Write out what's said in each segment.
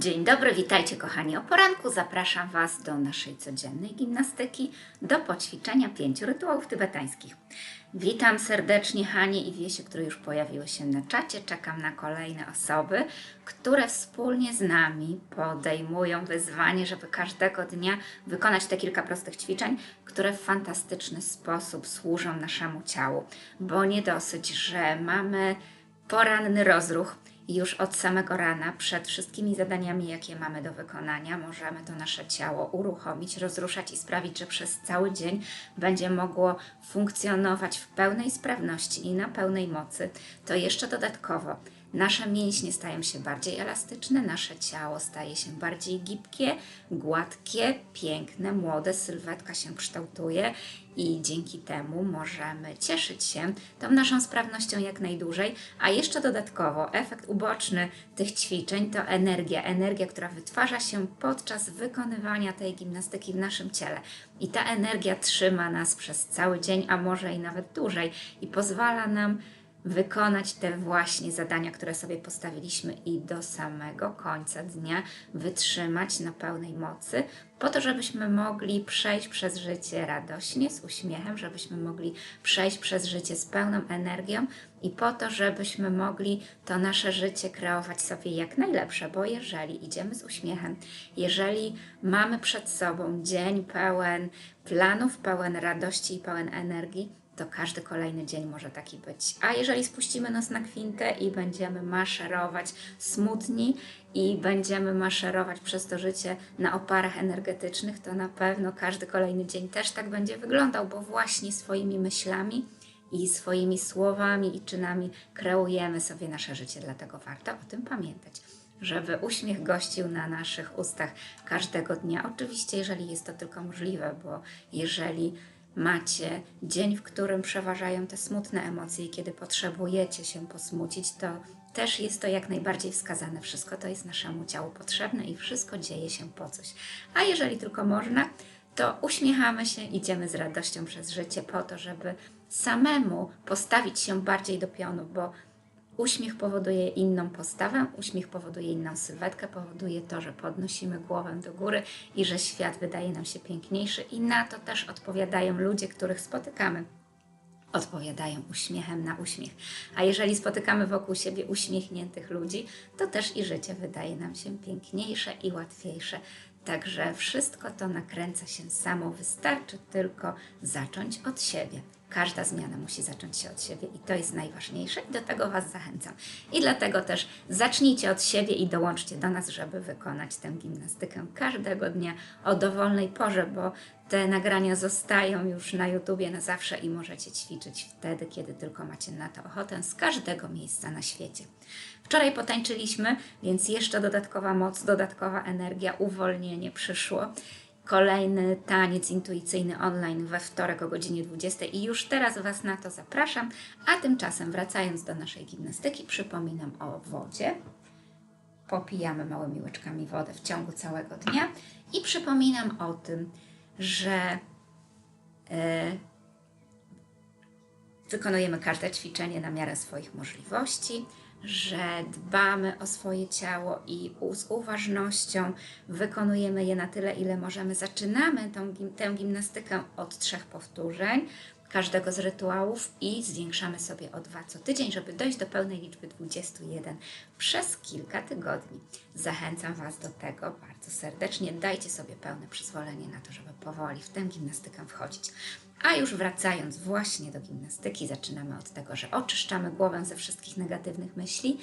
Dzień dobry, witajcie kochani o poranku. Zapraszam Was do naszej codziennej gimnastyki, do poćwiczenia pięciu rytuałów tybetańskich. Witam serdecznie Hanie i Wiesię, które już pojawiły się na czacie. Czekam na kolejne osoby, które wspólnie z nami podejmują wyzwanie, żeby każdego dnia wykonać te kilka prostych ćwiczeń, które w fantastyczny sposób służą naszemu ciału. Bo nie dosyć, że mamy poranny rozruch, już od samego rana, przed wszystkimi zadaniami, jakie mamy do wykonania, możemy to nasze ciało uruchomić, rozruszać i sprawić, że przez cały dzień będzie mogło funkcjonować w pełnej sprawności i na pełnej mocy. To jeszcze dodatkowo Nasze mięśnie stają się bardziej elastyczne, nasze ciało staje się bardziej gibkie, gładkie, piękne, młode, sylwetka się kształtuje i dzięki temu możemy cieszyć się tą naszą sprawnością jak najdłużej, a jeszcze dodatkowo efekt uboczny tych ćwiczeń to energia, energia, która wytwarza się podczas wykonywania tej gimnastyki w naszym ciele. I ta energia trzyma nas przez cały dzień, a może i nawet dłużej i pozwala nam wykonać te właśnie zadania, które sobie postawiliśmy i do samego końca dnia wytrzymać na pełnej mocy, po to, żebyśmy mogli przejść przez życie radośnie, z uśmiechem, żebyśmy mogli przejść przez życie z pełną energią i po to, żebyśmy mogli to nasze życie kreować sobie jak najlepsze, bo jeżeli idziemy z uśmiechem, jeżeli mamy przed sobą dzień pełen planów, pełen radości i pełen energii, to każdy kolejny dzień może taki być. A jeżeli spuścimy nos na kwintę i będziemy maszerować smutni i będziemy maszerować przez to życie na oparach energetycznych, to na pewno każdy kolejny dzień też tak będzie wyglądał, bo właśnie swoimi myślami i swoimi słowami i czynami kreujemy sobie nasze życie, dlatego warto o tym pamiętać żeby uśmiech gościł na naszych ustach każdego dnia. Oczywiście, jeżeli jest to tylko możliwe, bo jeżeli macie dzień, w którym przeważają te smutne emocje i kiedy potrzebujecie się posmucić, to też jest to jak najbardziej wskazane. Wszystko to jest naszemu ciału potrzebne i wszystko dzieje się po coś. A jeżeli tylko można, to uśmiechamy się, idziemy z radością przez życie po to, żeby samemu postawić się bardziej do pionu, bo Uśmiech powoduje inną postawę, uśmiech powoduje inną sylwetkę, powoduje to, że podnosimy głowę do góry i że świat wydaje nam się piękniejszy, i na to też odpowiadają ludzie, których spotykamy. Odpowiadają uśmiechem na uśmiech. A jeżeli spotykamy wokół siebie uśmiechniętych ludzi, to też i życie wydaje nam się piękniejsze i łatwiejsze. Także wszystko to nakręca się samo, wystarczy tylko zacząć od siebie. Każda zmiana musi zacząć się od siebie i to jest najważniejsze i do tego Was zachęcam. I dlatego też zacznijcie od siebie i dołączcie do nas, żeby wykonać tę gimnastykę każdego dnia o dowolnej porze, bo te nagrania zostają już na YouTubie na zawsze i możecie ćwiczyć wtedy, kiedy tylko macie na to ochotę, z każdego miejsca na świecie. Wczoraj potańczyliśmy, więc jeszcze dodatkowa moc, dodatkowa energia, uwolnienie przyszło kolejny taniec intuicyjny online we wtorek o godzinie 20 i już teraz Was na to zapraszam. A tymczasem wracając do naszej gimnastyki, przypominam o wodzie. Popijamy małymi łyczkami wodę w ciągu całego dnia i przypominam o tym, że yy, wykonujemy każde ćwiczenie na miarę swoich możliwości że dbamy o swoje ciało i z uważnością wykonujemy je na tyle, ile możemy. Zaczynamy tą, tę gimnastykę od trzech powtórzeń każdego z rytuałów i zwiększamy sobie o dwa co tydzień, żeby dojść do pełnej liczby 21 przez kilka tygodni. Zachęcam Was do tego bardzo serdecznie. Dajcie sobie pełne przyzwolenie na to, żeby powoli w tę gimnastykę wchodzić. A już wracając właśnie do gimnastyki, zaczynamy od tego, że oczyszczamy głowę ze wszystkich negatywnych myśli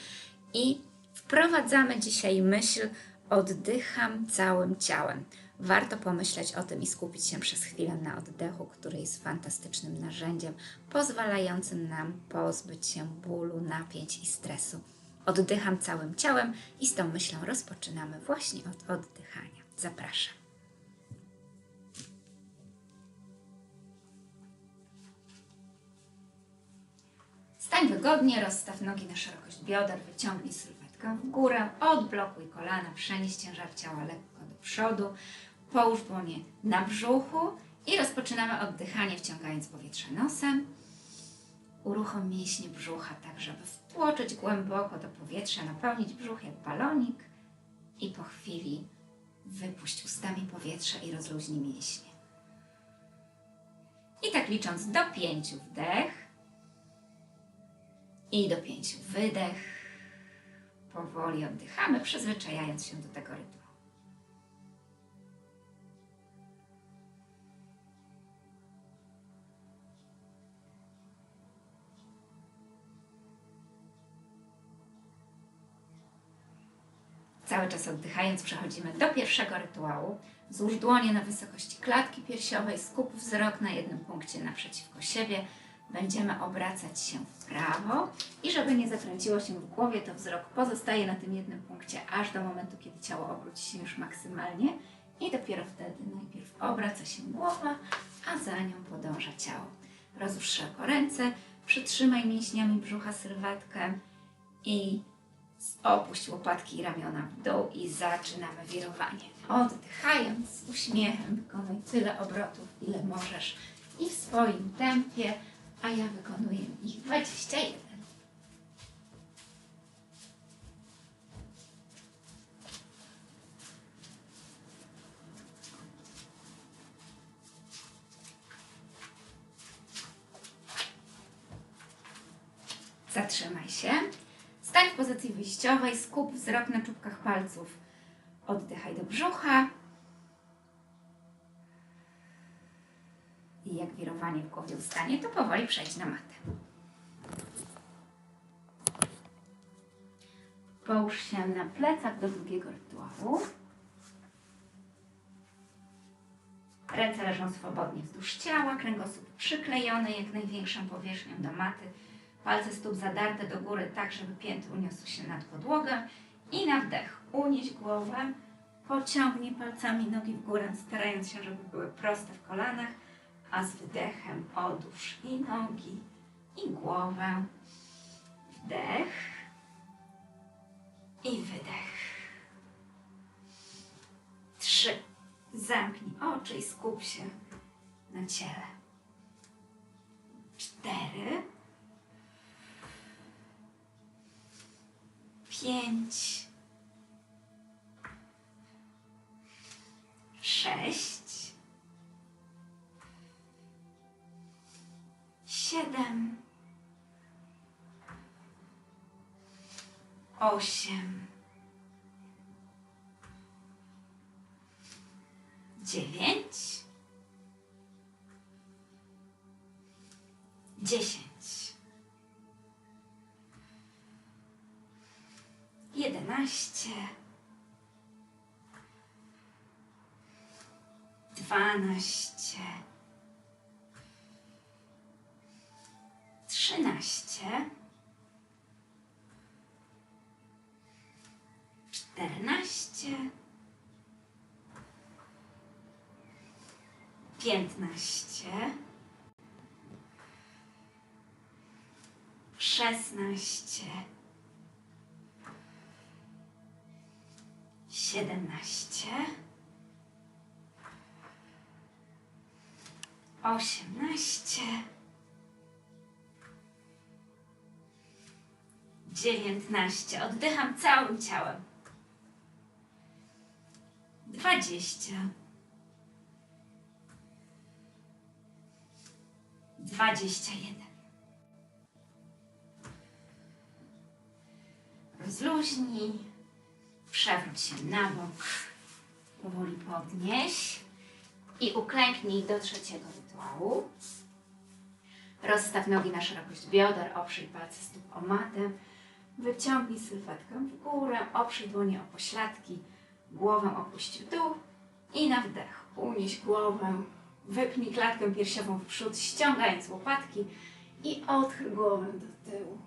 i wprowadzamy dzisiaj myśl oddycham całym ciałem. Warto pomyśleć o tym i skupić się przez chwilę na oddechu, który jest fantastycznym narzędziem pozwalającym nam pozbyć się bólu, napięć i stresu. Oddycham całym ciałem i z tą myślą rozpoczynamy właśnie od oddychania. Zapraszam. Stań wygodnie, rozstaw nogi na szerokość bioder, wyciągnij sylwetkę w górę, odblokuj kolana, przenieś ciężar ciała lekko do przodu, połóż dłonie na brzuchu i rozpoczynamy oddychanie wciągając powietrze nosem. Uruchom mięśnie brzucha tak, żeby wtłoczyć głęboko do powietrza, napełnić brzuch jak balonik I po chwili wypuść ustami powietrze i rozluźnij mięśnie. I tak licząc do pięciu wdech i do pięciu wydech. Powoli oddychamy, przyzwyczajając się do tego rytmu. Cały czas oddychając przechodzimy do pierwszego rytuału. Złóż dłonie na wysokości klatki piersiowej, skup wzrok na jednym punkcie naprzeciwko siebie. Będziemy obracać się w prawo i żeby nie zakręciło się w głowie, to wzrok pozostaje na tym jednym punkcie aż do momentu, kiedy ciało obróci się już maksymalnie i dopiero wtedy najpierw obraca się głowa, a za nią podąża ciało. Rozłóż szeroko ręce, przytrzymaj mięśniami brzucha sylwetkę i Opuść łopatki i ramiona w dół i zaczynamy wirowanie. Oddychając z uśmiechem wykonuj tyle obrotów, ile możesz i w swoim tempie, a ja wykonuję ich 21. Zatrzymaj się. Stań w pozycji wyjściowej, skup wzrok na czubkach palców. Oddychaj do brzucha. I jak wirowanie w głowie ustanie, to powoli przejdź na matę. Połóż się na plecach do drugiego rytuału. Ręce leżą swobodnie wzdłuż ciała, kręgosłup przyklejony jak największą powierzchnią do maty. Palce stóp zadarte do góry, tak żeby pięty uniosły się nad podłogę. I na wdech unieś głowę, pociągnij palcami nogi w górę, starając się, żeby były proste w kolanach, a z wydechem odłóż i nogi, i głowę. Wdech i wydech. Trzy. Zamknij oczy i skup się na ciele. Cztery. Pięć, sześć, siedem, osiem, dwanaście, trzynaście, czternaście, piętnaście, szesnaście. siedemnaście, osiemnaście, dziewiętnaście. Oddycham całym ciałem. Dwadzieścia. Dwadzieścia jeden. Rozluźnij. Przewróć się na bok. Powoli podnieś. I uklęknij do trzeciego Rozstaw nogi na szerokość bioder, oprzyj palce stóp o matę. Wyciągnij sylwetkę w górę, oprzyj dłonie o pośladki, głowę opuść w dół i na wdech unieś głowę, wypnij klatkę piersiową w przód, ściągając łopatki i odchyl głowę do tyłu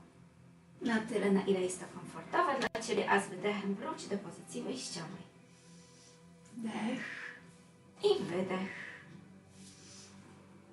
na tyle, na ile jest to komfortowe dla Ciebie, a z wydechem wróć do pozycji wyjściowej. Wdech i wydech.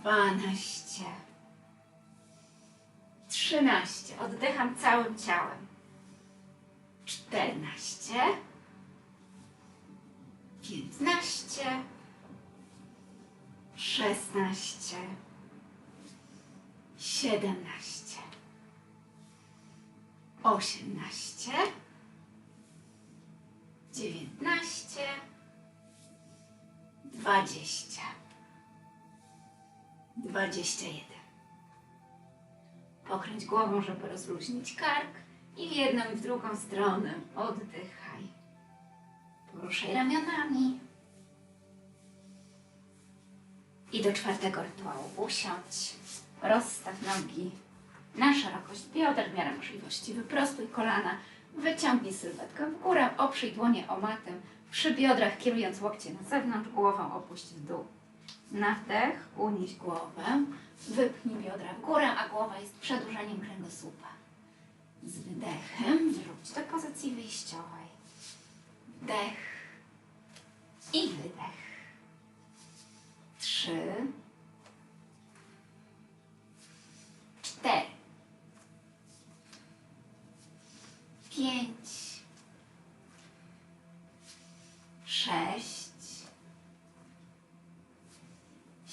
dwanaście, trzynaście. Oddycham całym ciałem. Czternaście, piętnaście, szesnaście, siedemnaście, osiemnaście, dziewiętnaście, dwadzieścia, dwadzieścia jeden. Pokręć głową, żeby rozluźnić kark i w jedną i w drugą stronę oddychaj. Poruszaj ramionami. I do czwartego rytuału usiądź. Rozstaw nogi na szerokość bioder w miarę możliwości. Wyprostuj kolana. Wyciągnij sylwetkę w górę. Oprzyj dłonie o matę przy biodrach, kierując łokcie na zewnątrz. Głową opuść w dół. Na wdech unieś głowę. Wypchnij biodra w górę, a głowa jest przedłużeniem kręgosłupa. Z wydechem wróć do pozycji wyjściowej. Wdech i wydech. Trzy, cztery, pięć, sześć,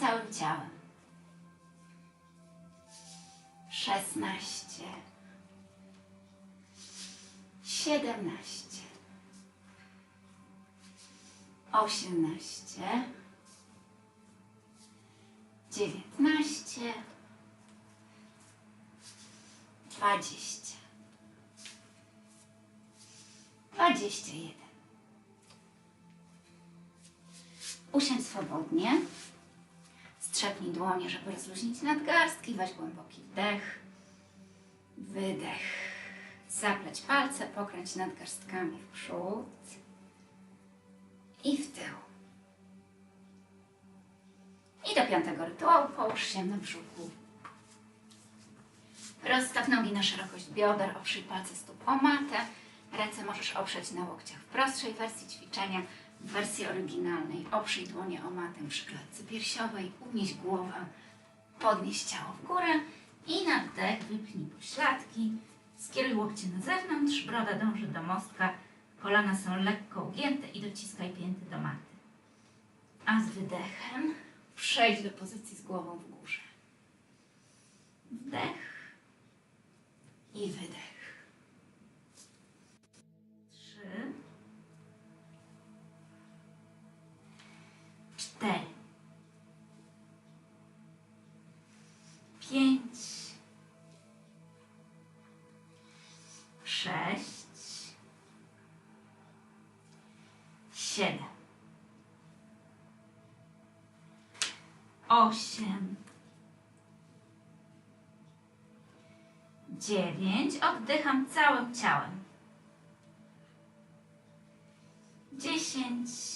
Całym ciałem. Szesnaście, siedemnaście, osiemnaście, dziewiętnaście, dwadzieścia, dwadzieścia jeden. Usiądź swobodnie. Strzepnij dłonie, żeby rozluźnić nadgarstki. Weź głęboki wdech, wydech. Zapleć palce, pokręć nadgarstkami w przód i w tył. I do piątego rytuału połóż się na brzuchu. Rozstaw nogi na szerokość bioder, oprzyj palce stóp o matę. Ręce możesz oprzeć na łokciach w prostszej wersji ćwiczenia. W wersji oryginalnej oprzyj dłonie o matę przy klatce piersiowej, unieś głowę, podnieś ciało w górę i na wdech wypchnij pośladki. Skieruj łokcie na zewnątrz, broda dąży do mostka, kolana są lekko ugięte i dociskaj pięty do maty. A z wydechem przejdź do pozycji z głową w górze. Wdech i wydech. Cztery. Pięć. Sześć. Siedem. Osiem. Dziewięć. Oddycham całym ciałem. Dziesięć.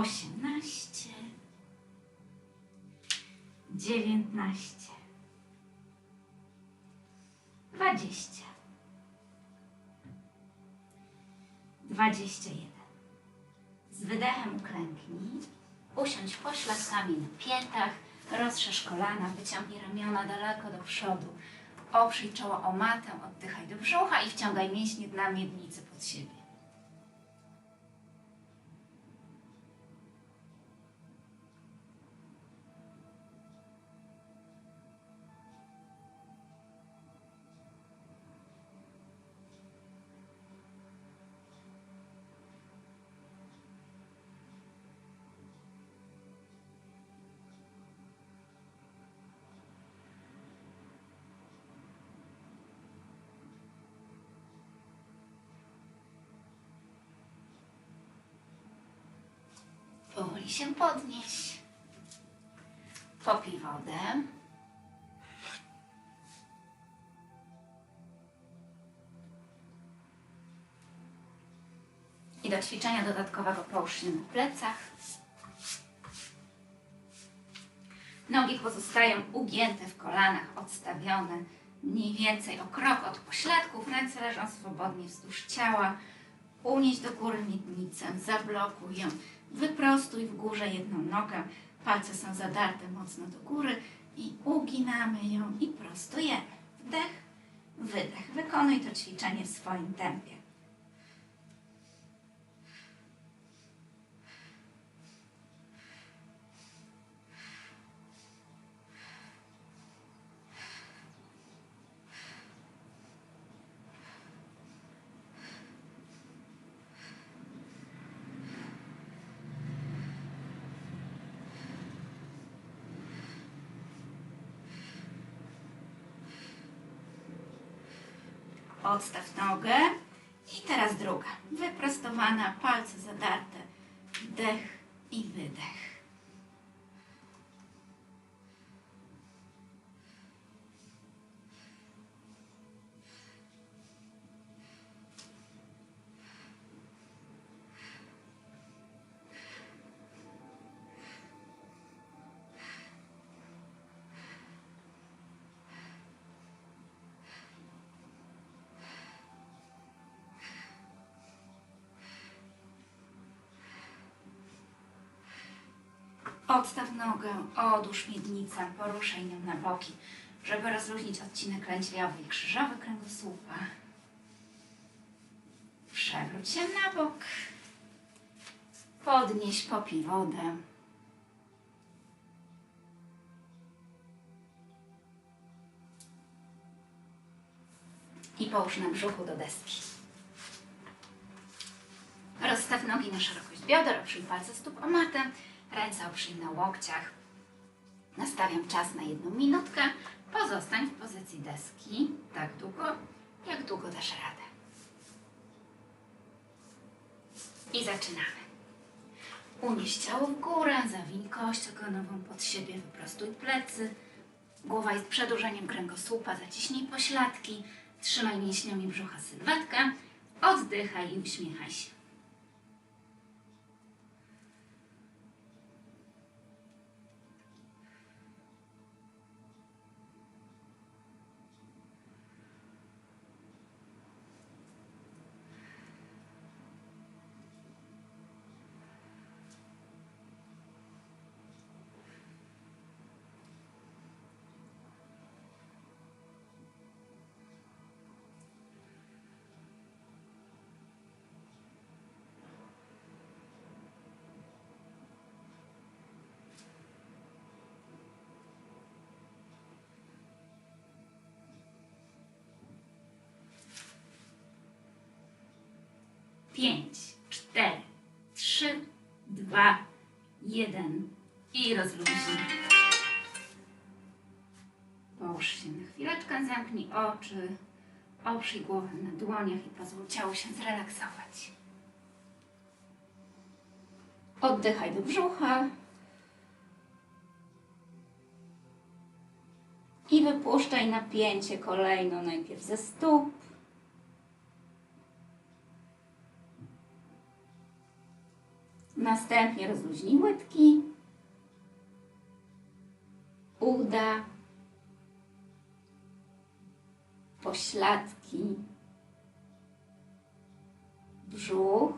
Osiemnaście. Dziewiętnaście. Dwadzieścia. Dwadzieścia jeden. Z wydechem uklęknij. Usiądź pośladkami na piętach. Rozszerz kolana, wyciągnij ramiona daleko do przodu. Oprzyj czoło o matę, oddychaj do brzucha i wciągaj mięśnie dna miednicy pod siebie. Powoli się podnieś. Popij wodę. I do ćwiczenia dodatkowego połóż się na plecach. Nogi pozostają ugięte w kolanach, odstawione mniej więcej o krok od pośladków. Ręce leżą swobodnie wzdłuż ciała. Unieś do góry miednicę, zablokuj ją, wyprostuj w górze jedną nogę. Palce są zadarte mocno do góry i uginamy ją i prostujemy. Wdech, wydech. Wykonuj to ćwiczenie w swoim tempie. Odstaw nogę. I teraz druga. Wyprostowana, palce zadarte. Wdech i wydech. Odstaw nogę, odłóż miednicę, poruszaj nią na boki, żeby rozluźnić odcinek lędźwiowy i krzyżowy kręgosłupa. Przewróć się na bok. Podnieś, popij wodę. I połóż na brzuchu do deski. Rozstaw nogi na szerokość bioder, oprzyj palce stóp o matę, ręce oprzyj na łokciach. Nastawiam czas na jedną minutkę. Pozostań w pozycji deski tak długo, jak długo dasz radę. I zaczynamy. Unieś ciało w górę, zawiń kość ogonową pod siebie, wyprostuj plecy. Głowa jest przedłużeniem kręgosłupa, zaciśnij pośladki, trzymaj mięśniami brzucha sylwetkę, oddychaj i uśmiechaj się. Pięć, cztery, trzy, dwa, jeden i rozluźnij. Połóż się na chwileczkę, zamknij oczy, oprzyj głowę na dłoniach i pozwól ciału się zrelaksować. Oddychaj do brzucha i wypuszczaj napięcie kolejno najpierw ze stóp. Następnie rozluźnij łydki, uda, pośladki, brzuch.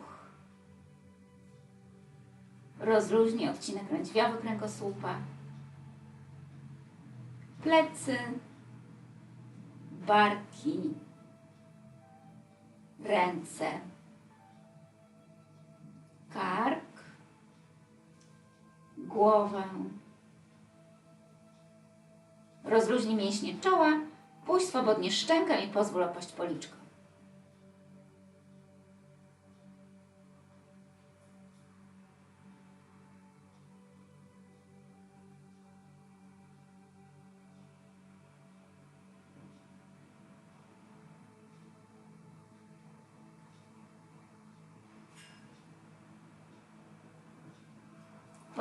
Rozluźnij odcinek lędźwiowy kręgosłupa, plecy, barki, ręce, kark, głowę. Rozluźnij mięśnie czoła, puść swobodnie szczękę i pozwól opaść policzkom.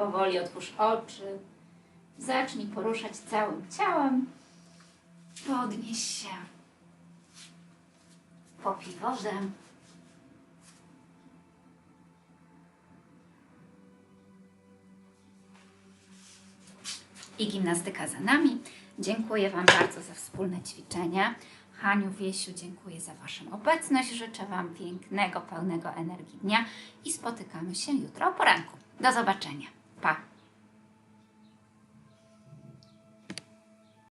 Powoli otwórz oczy. Zacznij poruszać całym ciałem. Podnieś się. Popij wodę. I gimnastyka za nami. Dziękuję Wam bardzo za wspólne ćwiczenia. Haniu, Wiesiu, dziękuję za Waszą obecność. Życzę Wam pięknego, pełnego energii dnia i spotykamy się jutro o poranku. Do zobaczenia. Tá.